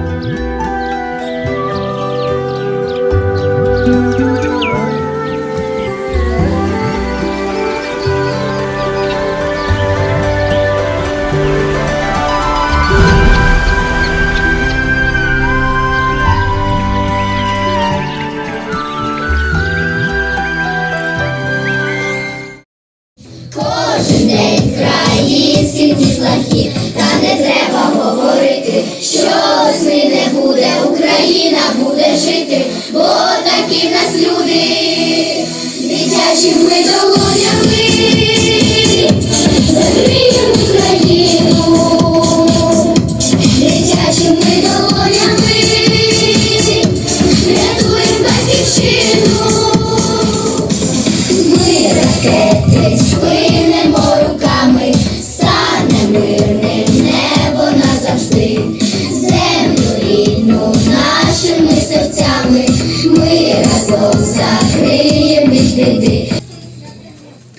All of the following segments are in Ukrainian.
Música you with a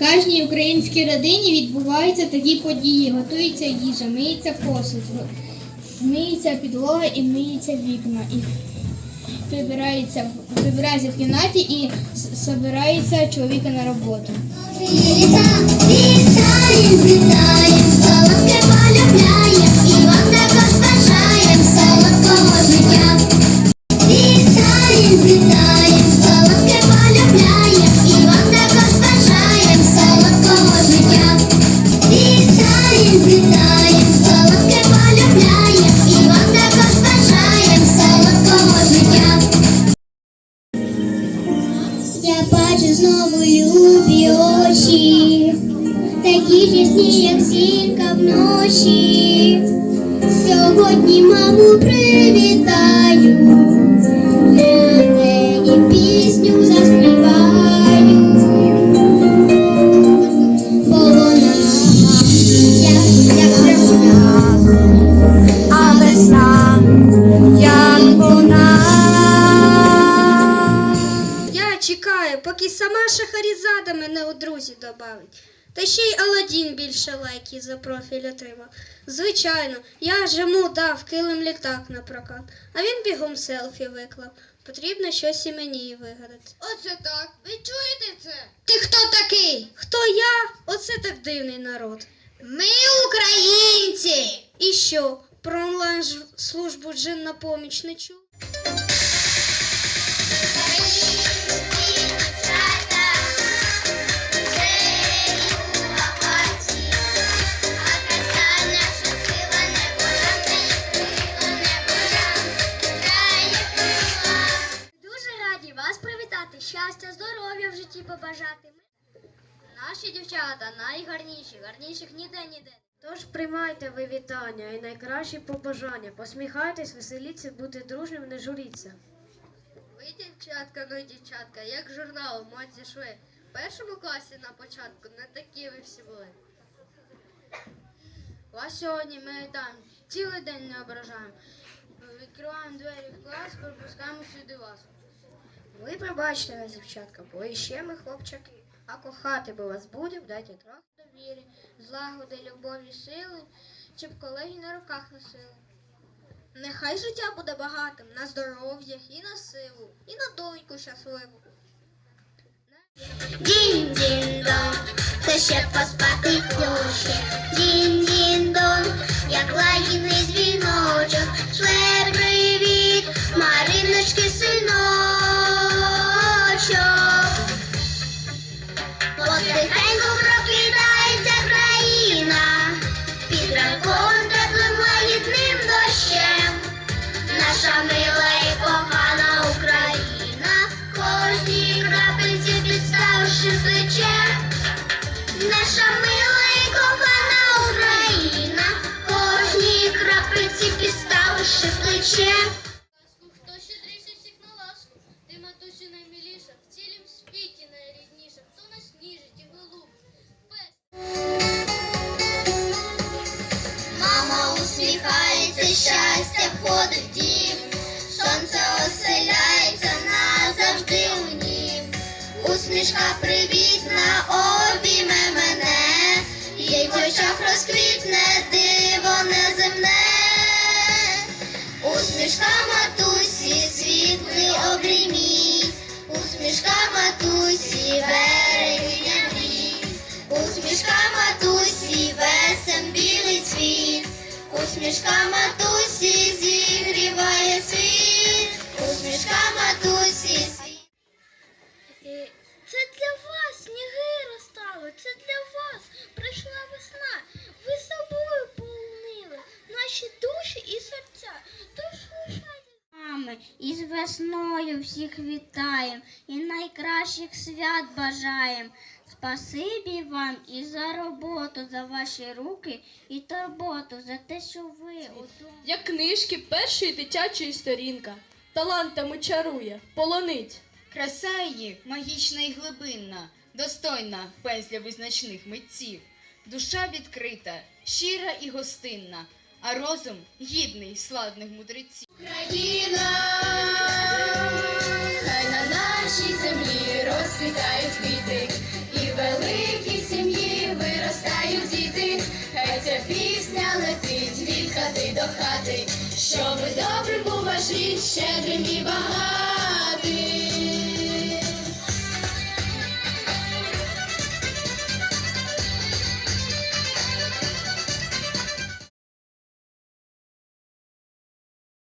кожній українській родині відбуваються такі події. Готується їжа, миється посуд, миється підлога і миється вікна. І прибирається, прибирається в кімнаті і збирається чоловіка на роботу. Вітаю, вітаю, ясні, як зірка вночі. Сьогодні маму привітаю, для неї пісню заспіваю. Бо вона як, весна, а весна, вона. Я чекаю, поки сама Шахарізада мене у друзі добавить. Та ще й Аладдін більше лайків за профіль отримав. Звичайно, я ж йому дав килим літак на прокат, а він бігом селфі виклав. Потрібно щось і мені вигадати. Оце так. Ви чуєте це? Ти хто такий? Хто я? Оце так дивний народ. Ми українці. І що, про онлайн службу джин на поміч не чув? Житті. Наші дівчата найгарніші, гарніших ніде ніде. Тож приймайте ви вітання і найкращі побажання. Посміхайтесь, веселіться, будьте дружнім, не журіться. Ви, дівчатка, ну дівчатка, як журналу мать зійшли. В першому класі на початку не такі ви всі були. Вас сьогодні ми вітаємо, цілий день не ображаємо. Відкриваємо двері в клас, пропускаємо сюди вас. Ви пробачте нас, дівчатка, бо іще ми хлопчаки. А кохати би вас будем, дайте трохи довіри, злагоди, любові, сили, щоб колеги на руках носили. Нехай життя буде багатим на здоров'я і на силу, і на доньку щасливу. Дін-дін-дон, хто ще поспати хоче. Дін-дін-дон, як лагідний дзвіночок, шле мила і кохана Україна, кожній крапельці підставши плече, наша мила і кохана Україна, кожній крапельці підставши плече. Хто щедріше всіх на ласку, ти матусю найміліша, нас ніжить і голуб. Пес. Мама усміхає щастя ходить в дім, сонце оселяється назавжди у нім. Усмішка привітна обійме мене, їй в очах розквітне диво неземне, усмішка матусі, світлий обрімій, усмішка матусі, берегиня мрій, усмішка матусі. Усмішка матусі зігріває світ, усмішка матусі світ. Це для вас сніги розтали, це для вас прийшла весна. Ви собою полонили наші душі і серця. Тож лишайте Мами, із весною всіх вітаєм і найкращих свят бажаєм. Спасибі вам і за роботу, за ваші руки і турботу, за те, що ви у Як книжки першої дитячої сторінка, талантами чарує, полонить. Краса її магічна і глибинна, достойна пензля визначних митців. Душа відкрита, щира і гостинна, а розум гідний славних мудреців. Україна, пісня летить від хати до хати, щоб добрим був ваш рід, щедрим і багатий.